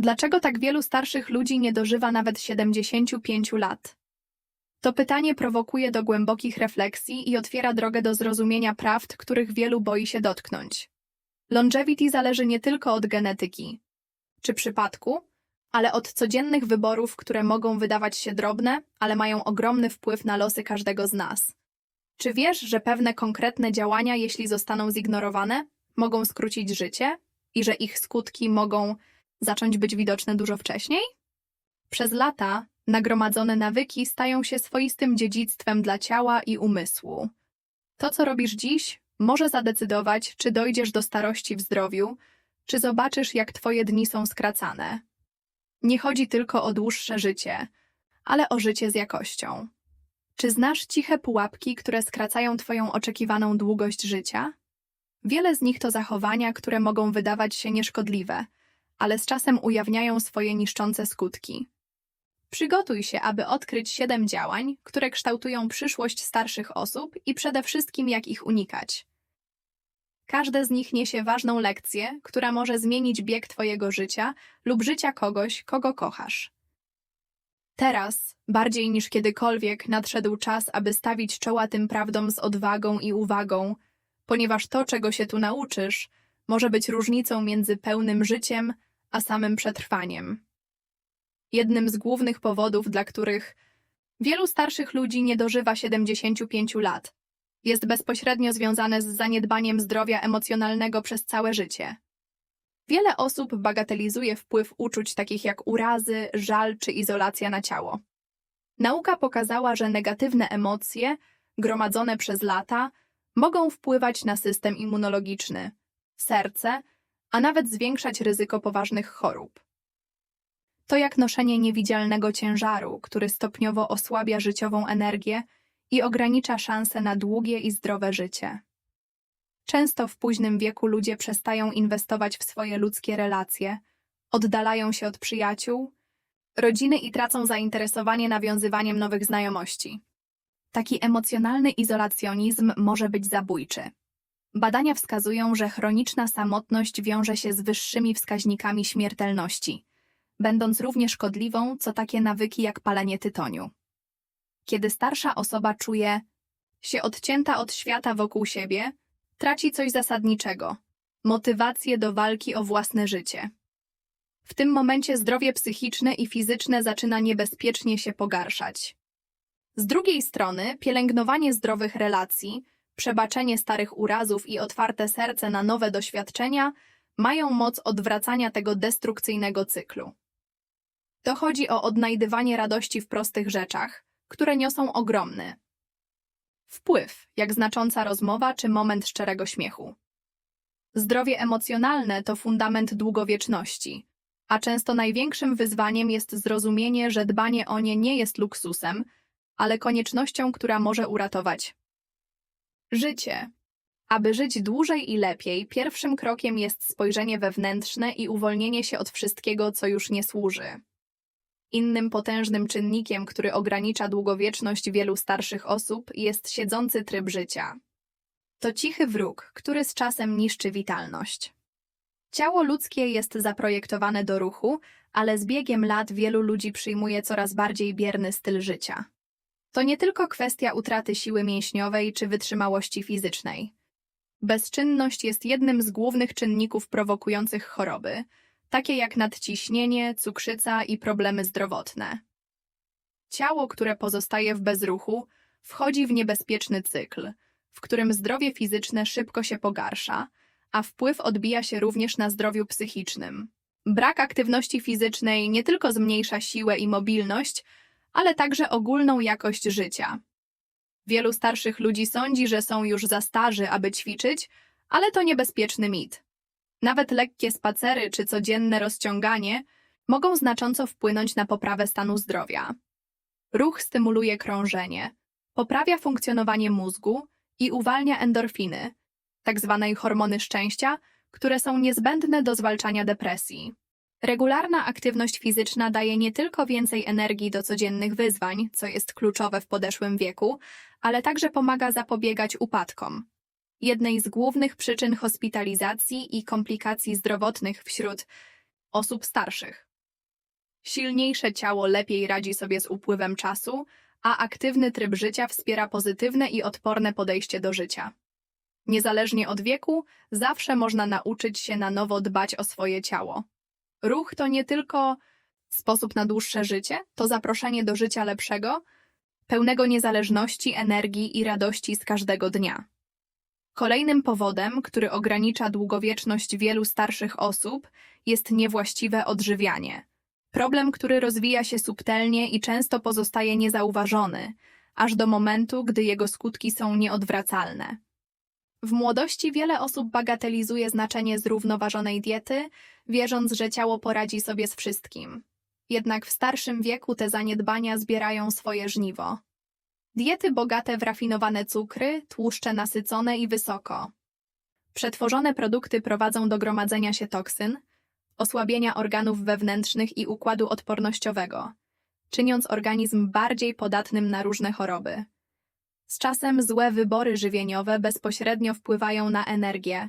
Dlaczego tak wielu starszych ludzi nie dożywa nawet 75 lat? To pytanie prowokuje do głębokich refleksji i otwiera drogę do zrozumienia prawd, których wielu boi się dotknąć. Longevity zależy nie tylko od genetyki czy przypadku, ale od codziennych wyborów, które mogą wydawać się drobne, ale mają ogromny wpływ na losy każdego z nas. Czy wiesz, że pewne konkretne działania, jeśli zostaną zignorowane, mogą skrócić życie i że ich skutki mogą zacząć być widoczne dużo wcześniej? Przez lata nagromadzone nawyki stają się swoistym dziedzictwem dla ciała i umysłu. To, co robisz dziś, może zadecydować, czy dojdziesz do starości w zdrowiu, czy zobaczysz, jak twoje dni są skracane. Nie chodzi tylko o dłuższe życie, ale o życie z jakością. Czy znasz ciche pułapki, które skracają twoją oczekiwaną długość życia? Wiele z nich to zachowania, które mogą wydawać się nieszkodliwe, ale z czasem ujawniają swoje niszczące skutki. Przygotuj się, aby odkryć siedem działań, które kształtują przyszłość starszych osób i przede wszystkim jak ich unikać. Każde z nich niesie ważną lekcję, która może zmienić bieg Twojego życia lub życia kogoś, kogo kochasz. Teraz, bardziej niż kiedykolwiek, nadszedł czas, aby stawić czoła tym prawdom z odwagą i uwagą, ponieważ to, czego się tu nauczysz, może być różnicą między pełnym życiem a samym przetrwaniem. Jednym z głównych powodów, dla których wielu starszych ludzi nie dożywa 75 lat, jest bezpośrednio związane z zaniedbaniem zdrowia emocjonalnego przez całe życie. Wiele osób bagatelizuje wpływ uczuć takich jak urazy, żal czy izolacja na ciało. Nauka pokazała, że negatywne emocje, gromadzone przez lata, mogą wpływać na system immunologiczny, serce, a nawet zwiększać ryzyko poważnych chorób. To jak noszenie niewidzialnego ciężaru, który stopniowo osłabia życiową energię i ogranicza szanse na długie i zdrowe życie. Często w późnym wieku ludzie przestają inwestować w swoje ludzkie relacje, oddalają się od przyjaciół, rodziny i tracą zainteresowanie nawiązywaniem nowych znajomości. Taki emocjonalny izolacjonizm może być zabójczy. Badania wskazują, że chroniczna samotność wiąże się z wyższymi wskaźnikami śmiertelności, będąc równie szkodliwą, co takie nawyki jak palenie tytoniu. Kiedy starsza osoba czuje się odcięta od świata wokół siebie, traci coś zasadniczego motywację do walki o własne życie. W tym momencie zdrowie psychiczne i fizyczne zaczyna niebezpiecznie się pogarszać. Z drugiej strony, pielęgnowanie zdrowych relacji, przebaczenie starych urazów i otwarte serce na nowe doświadczenia mają moc odwracania tego destrukcyjnego cyklu. To chodzi o odnajdywanie radości w prostych rzeczach, które niosą ogromny wpływ, jak znacząca rozmowa czy moment szczerego śmiechu. Zdrowie emocjonalne to fundament długowieczności, a często największym wyzwaniem jest zrozumienie, że dbanie o nie nie jest luksusem, ale koniecznością, która może uratować życie. Aby żyć dłużej i lepiej, pierwszym krokiem jest spojrzenie wewnętrzne i uwolnienie się od wszystkiego, co już nie służy. Innym potężnym czynnikiem, który ogranicza długowieczność wielu starszych osób, jest siedzący tryb życia. To cichy wróg, który z czasem niszczy witalność. Ciało ludzkie jest zaprojektowane do ruchu, ale z biegiem lat wielu ludzi przyjmuje coraz bardziej bierny styl życia. To nie tylko kwestia utraty siły mięśniowej czy wytrzymałości fizycznej. Bezczynność jest jednym z głównych czynników prowokujących choroby, takie jak nadciśnienie, cukrzyca i problemy zdrowotne. Ciało, które pozostaje w bezruchu, wchodzi w niebezpieczny cykl, w którym zdrowie fizyczne szybko się pogarsza, a wpływ odbija się również na zdrowiu psychicznym. Brak aktywności fizycznej nie tylko zmniejsza siłę i mobilność, ale także ogólną jakość życia. Wielu starszych ludzi sądzi, że są już za starzy, aby ćwiczyć, ale to niebezpieczny mit. Nawet lekkie spacery czy codzienne rozciąganie mogą znacząco wpłynąć na poprawę stanu zdrowia. Ruch stymuluje krążenie, poprawia funkcjonowanie mózgu i uwalnia endorfiny, tzw. hormony szczęścia, które są niezbędne do zwalczania depresji. Regularna aktywność fizyczna daje nie tylko więcej energii do codziennych wyzwań, co jest kluczowe w podeszłym wieku, ale także pomaga zapobiegać upadkom, jednej z głównych przyczyn hospitalizacji i komplikacji zdrowotnych wśród osób starszych. Silniejsze ciało lepiej radzi sobie z upływem czasu, a aktywny tryb życia wspiera pozytywne i odporne podejście do życia. Niezależnie od wieku, zawsze można nauczyć się na nowo dbać o swoje ciało. Ruch to nie tylko sposób na dłuższe życie, to zaproszenie do życia lepszego, pełnego niezależności, energii i radości z każdego dnia. Kolejnym powodem, który ogranicza długowieczność wielu starszych osób, jest niewłaściwe odżywianie. Problem, który rozwija się subtelnie i często pozostaje niezauważony, aż do momentu, gdy jego skutki są nieodwracalne. W młodości wiele osób bagatelizuje znaczenie zrównoważonej diety, wierząc, że ciało poradzi sobie z wszystkim. Jednak w starszym wieku te zaniedbania zbierają swoje żniwo. Diety bogate w rafinowane cukry, tłuszcze nasycone i wysoko. Przetworzone produkty prowadzą do gromadzenia się toksyn, osłabienia organów wewnętrznych i układu odpornościowego, czyniąc organizm bardziej podatnym na różne choroby. Z czasem złe wybory żywieniowe bezpośrednio wpływają na energię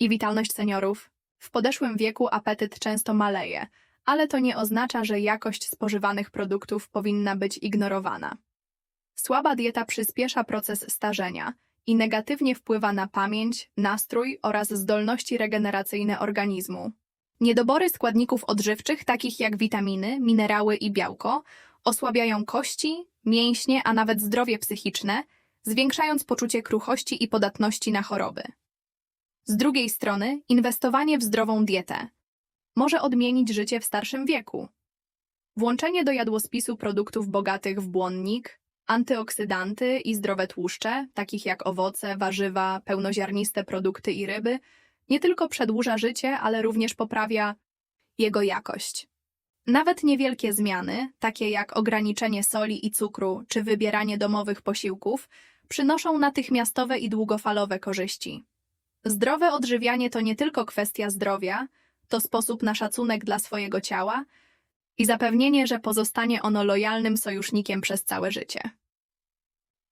i witalność seniorów. W podeszłym wieku apetyt często maleje, ale to nie oznacza, że jakość spożywanych produktów powinna być ignorowana. Słaba dieta przyspiesza proces starzenia i negatywnie wpływa na pamięć, nastrój oraz zdolności regeneracyjne organizmu. Niedobory składników odżywczych, takich jak witaminy, minerały i białko, osłabiają kości, mięśnie, a nawet zdrowie psychiczne, zwiększając poczucie kruchości i podatności na choroby. Z drugiej strony, inwestowanie w zdrową dietę może odmienić życie w starszym wieku. Włączenie do jadłospisu produktów bogatych w błonnik, antyoksydanty i zdrowe tłuszcze, takich jak owoce, warzywa, pełnoziarniste produkty i ryby, nie tylko przedłuża życie, ale również poprawia jego jakość. Nawet niewielkie zmiany, takie jak ograniczenie soli i cukru czy wybieranie domowych posiłków, przynoszą natychmiastowe i długofalowe korzyści. Zdrowe odżywianie to nie tylko kwestia zdrowia, to sposób na szacunek dla swojego ciała i zapewnienie, że pozostanie ono lojalnym sojusznikiem przez całe życie.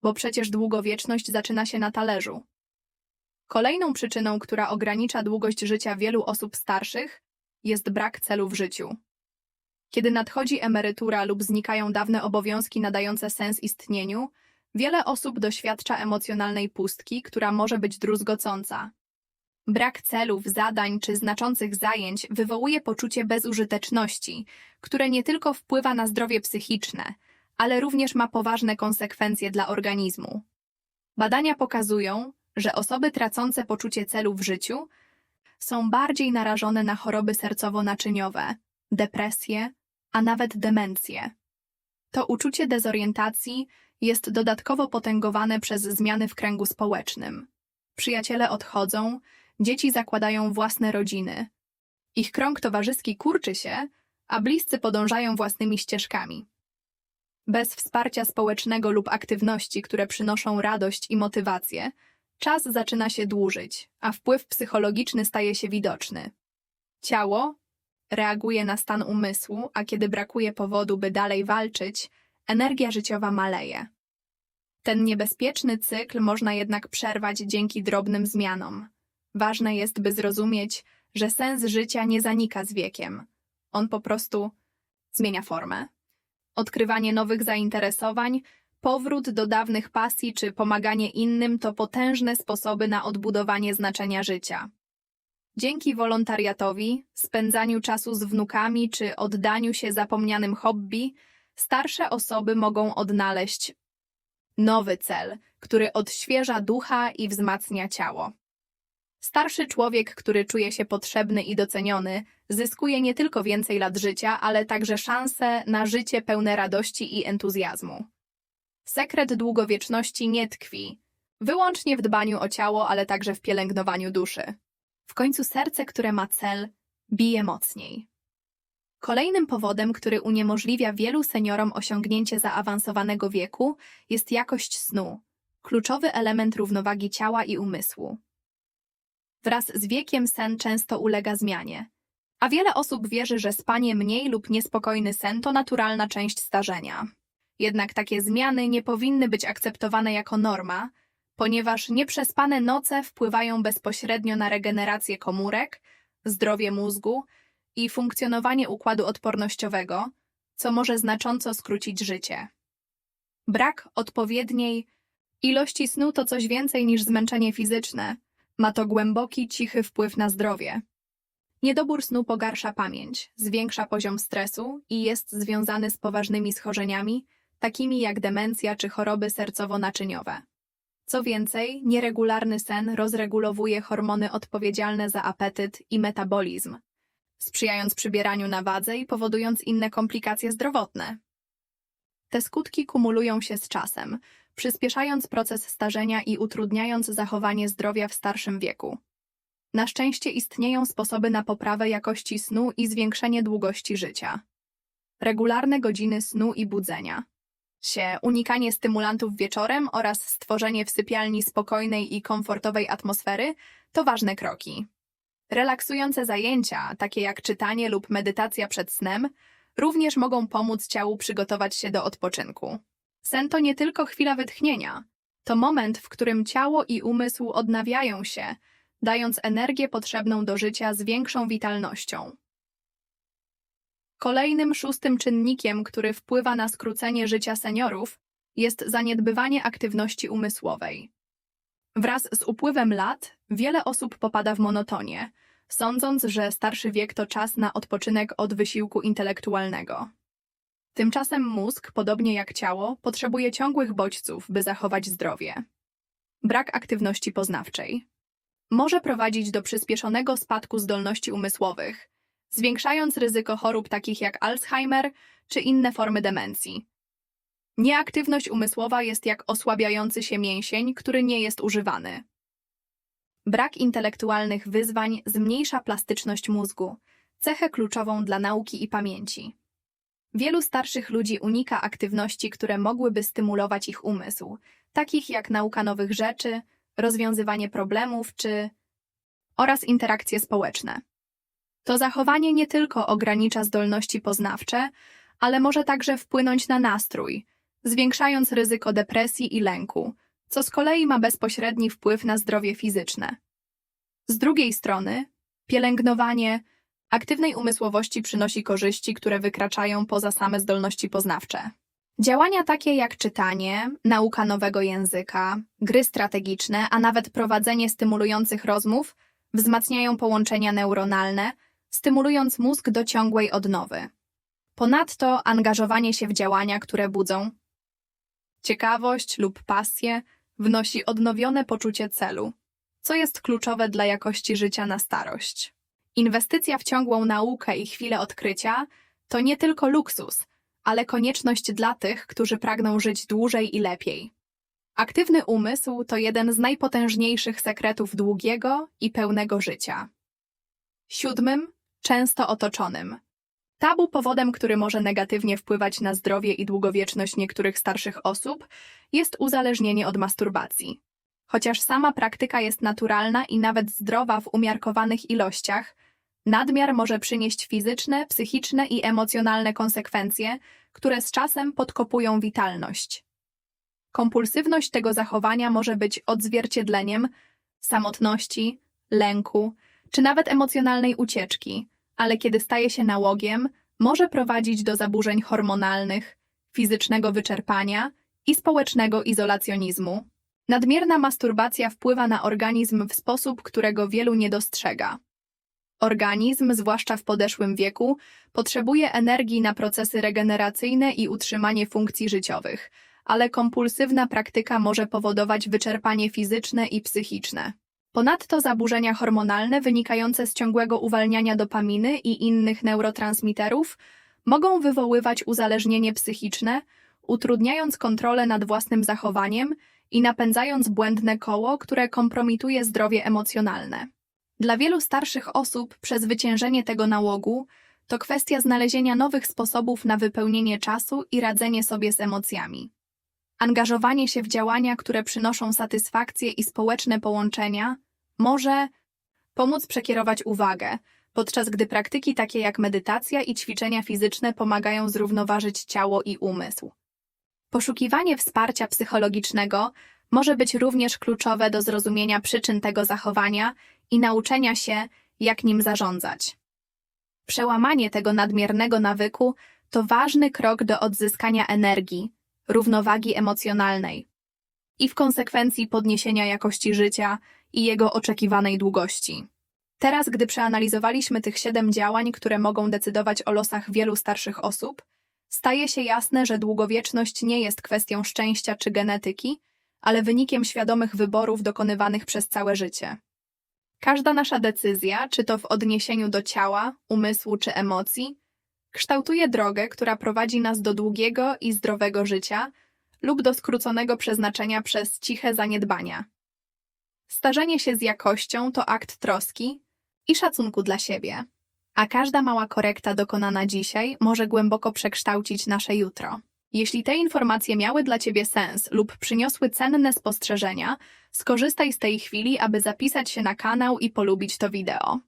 Bo przecież długowieczność zaczyna się na talerzu. Kolejną przyczyną, która ogranicza długość życia wielu osób starszych, jest brak celu w życiu. Kiedy nadchodzi emerytura lub znikają dawne obowiązki nadające sens istnieniu, wiele osób doświadcza emocjonalnej pustki, która może być druzgocąca. Brak celów, zadań czy znaczących zajęć wywołuje poczucie bezużyteczności, które nie tylko wpływa na zdrowie psychiczne, ale również ma poważne konsekwencje dla organizmu. Badania pokazują, że osoby tracące poczucie celu w życiu są bardziej narażone na choroby sercowo-naczyniowe, depresję, a nawet demencję. To uczucie dezorientacji jest dodatkowo potęgowane przez zmiany w kręgu społecznym. Przyjaciele odchodzą, dzieci zakładają własne rodziny. Ich krąg towarzyski kurczy się, a bliscy podążają własnymi ścieżkami. Bez wsparcia społecznego lub aktywności, które przynoszą radość i motywację, czas zaczyna się dłużyć, a wpływ psychologiczny staje się widoczny. Ciało reaguje na stan umysłu, a kiedy brakuje powodu, by dalej walczyć, energia życiowa maleje. Ten niebezpieczny cykl można jednak przerwać dzięki drobnym zmianom. Ważne jest, by zrozumieć, że sens życia nie zanika z wiekiem. On po prostu zmienia formę. Odkrywanie nowych zainteresowań, powrót do dawnych pasji czy pomaganie innym to potężne sposoby na odbudowanie znaczenia życia. Dzięki wolontariatowi, spędzaniu czasu z wnukami czy oddaniu się zapomnianym hobby, starsze osoby mogą odnaleźć nowy cel, który odświeża ducha i wzmacnia ciało. Starszy człowiek, który czuje się potrzebny i doceniony, zyskuje nie tylko więcej lat życia, ale także szanse na życie pełne radości i entuzjazmu. Sekret długowieczności nie tkwi wyłącznie w dbaniu o ciało, ale także w pielęgnowaniu duszy. W końcu serce, które ma cel, bije mocniej. Kolejnym powodem, który uniemożliwia wielu seniorom osiągnięcie zaawansowanego wieku, jest jakość snu, kluczowy element równowagi ciała i umysłu. Wraz z wiekiem sen często ulega zmianie, a wiele osób wierzy, że spanie mniej lub niespokojny sen to naturalna część starzenia. Jednak takie zmiany nie powinny być akceptowane jako norma, ponieważ nieprzespane noce wpływają bezpośrednio na regenerację komórek, zdrowie mózgu i funkcjonowanie układu odpornościowego, co może znacząco skrócić życie. Brak odpowiedniej ilości snu to coś więcej niż zmęczenie fizyczne. Ma to głęboki, cichy wpływ na zdrowie. Niedobór snu pogarsza pamięć, zwiększa poziom stresu i jest związany z poważnymi schorzeniami, takimi jak demencja czy choroby sercowo-naczyniowe. Co więcej, nieregularny sen rozregulowuje hormony odpowiedzialne za apetyt i metabolizm, sprzyjając przybieraniu na wadze i powodując inne komplikacje zdrowotne. Te skutki kumulują się z czasem, przyspieszając proces starzenia i utrudniając zachowanie zdrowia w starszym wieku. Na szczęście istnieją sposoby na poprawę jakości snu i zwiększenie długości życia. Regularne godziny snu i budzenia. Się, unikanie stymulantów wieczorem oraz stworzenie w sypialni spokojnej i komfortowej atmosfery to ważne kroki. Relaksujące zajęcia, takie jak czytanie lub medytacja przed snem, również mogą pomóc ciału przygotować się do odpoczynku. Sen to nie tylko chwila wytchnienia, to moment, w którym ciało i umysł odnawiają się, dając energię potrzebną do życia z większą witalnością. Kolejnym szóstym czynnikiem, który wpływa na skrócenie życia seniorów, jest zaniedbywanie aktywności umysłowej. Wraz z upływem lat wiele osób popada w monotonię, sądząc, że starszy wiek to czas na odpoczynek od wysiłku intelektualnego. Tymczasem mózg, podobnie jak ciało, potrzebuje ciągłych bodźców, by zachować zdrowie. Brak aktywności poznawczej może prowadzić do przyspieszonego spadku zdolności umysłowych, zwiększając ryzyko chorób takich jak Alzheimer czy inne formy demencji. Nieaktywność umysłowa jest jak osłabiający się mięsień, który nie jest używany. Brak intelektualnych wyzwań zmniejsza plastyczność mózgu, cechę kluczową dla nauki i pamięci. Wielu starszych ludzi unika aktywności, które mogłyby stymulować ich umysł, takich jak nauka nowych rzeczy, rozwiązywanie problemów czy oraz interakcje społeczne. To zachowanie nie tylko ogranicza zdolności poznawcze, ale może także wpłynąć na nastrój, zwiększając ryzyko depresji i lęku, co z kolei ma bezpośredni wpływ na zdrowie fizyczne. Z drugiej strony, pielęgnowanie aktywnej umysłowości przynosi korzyści, które wykraczają poza same zdolności poznawcze. Działania takie jak czytanie, nauka nowego języka, gry strategiczne, a nawet prowadzenie stymulujących rozmów wzmacniają połączenia neuronalne, stymulując mózg do ciągłej odnowy. Ponadto angażowanie się w działania, które budzą ciekawość lub pasję, wnosi odnowione poczucie celu, co jest kluczowe dla jakości życia na starość. Inwestycja w ciągłą naukę i chwilę odkrycia to nie tylko luksus, ale konieczność dla tych, którzy pragną żyć dłużej i lepiej. Aktywny umysł to jeden z najpotężniejszych sekretów długiego i pełnego życia. Siódmym, często otoczonym. Tabu powodem, który może negatywnie wpływać na zdrowie i długowieczność niektórych starszych osób, jest uzależnienie od masturbacji. Chociaż sama praktyka jest naturalna i nawet zdrowa w umiarkowanych ilościach, nadmiar może przynieść fizyczne, psychiczne i emocjonalne konsekwencje, które z czasem podkopują witalność. Kompulsywność tego zachowania może być odzwierciedleniem samotności, lęku czy nawet emocjonalnej ucieczki, ale kiedy staje się nałogiem, może prowadzić do zaburzeń hormonalnych, fizycznego wyczerpania i społecznego izolacjonizmu. Nadmierna masturbacja wpływa na organizm w sposób, którego wielu nie dostrzega. Organizm, zwłaszcza w podeszłym wieku, potrzebuje energii na procesy regeneracyjne i utrzymanie funkcji życiowych, ale kompulsywna praktyka może powodować wyczerpanie fizyczne i psychiczne. Ponadto zaburzenia hormonalne wynikające z ciągłego uwalniania dopaminy i innych neurotransmiterów mogą wywoływać uzależnienie psychiczne, utrudniając kontrolę nad własnym zachowaniem i napędzając błędne koło, które kompromituje zdrowie emocjonalne. Dla wielu starszych osób przezwyciężenie tego nałogu to kwestia znalezienia nowych sposobów na wypełnienie czasu i radzenie sobie z emocjami. Angażowanie się w działania, które przynoszą satysfakcję i społeczne połączenia, może pomóc przekierować uwagę, podczas gdy praktyki takie jak medytacja i ćwiczenia fizyczne pomagają zrównoważyć ciało i umysł. Poszukiwanie wsparcia psychologicznego może być również kluczowe do zrozumienia przyczyn tego zachowania i nauczenia się, jak nim zarządzać. Przełamanie tego nadmiernego nawyku to ważny krok do odzyskania energii, równowagi emocjonalnej i w konsekwencji podniesienia jakości życia i jego oczekiwanej długości. Teraz, gdy przeanalizowaliśmy tych siedem działań, które mogą decydować o losach wielu starszych osób, staje się jasne, że długowieczność nie jest kwestią szczęścia czy genetyki, ale wynikiem świadomych wyborów dokonywanych przez całe życie. Każda nasza decyzja, czy to w odniesieniu do ciała, umysłu czy emocji, kształtuje drogę, która prowadzi nas do długiego i zdrowego życia lub do skróconego przeznaczenia przez ciche zaniedbania. Starzenie się z jakością to akt troski i szacunku dla siebie, a każda mała korekta dokonana dzisiaj może głęboko przekształcić nasze jutro. Jeśli te informacje miały dla Ciebie sens lub przyniosły cenne spostrzeżenia, skorzystaj z tej chwili, aby zapisać się na kanał i polubić to wideo.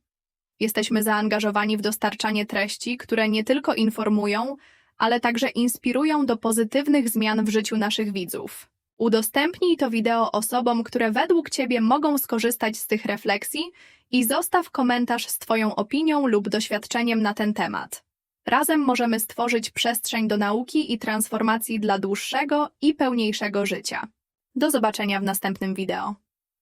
Jesteśmy zaangażowani w dostarczanie treści, które nie tylko informują, ale także inspirują do pozytywnych zmian w życiu naszych widzów. Udostępnij to wideo osobom, które według Ciebie mogą skorzystać z tych refleksji i zostaw komentarz z Twoją opinią lub doświadczeniem na ten temat. Razem możemy stworzyć przestrzeń do nauki i transformacji dla dłuższego i pełniejszego życia. Do zobaczenia w następnym wideo.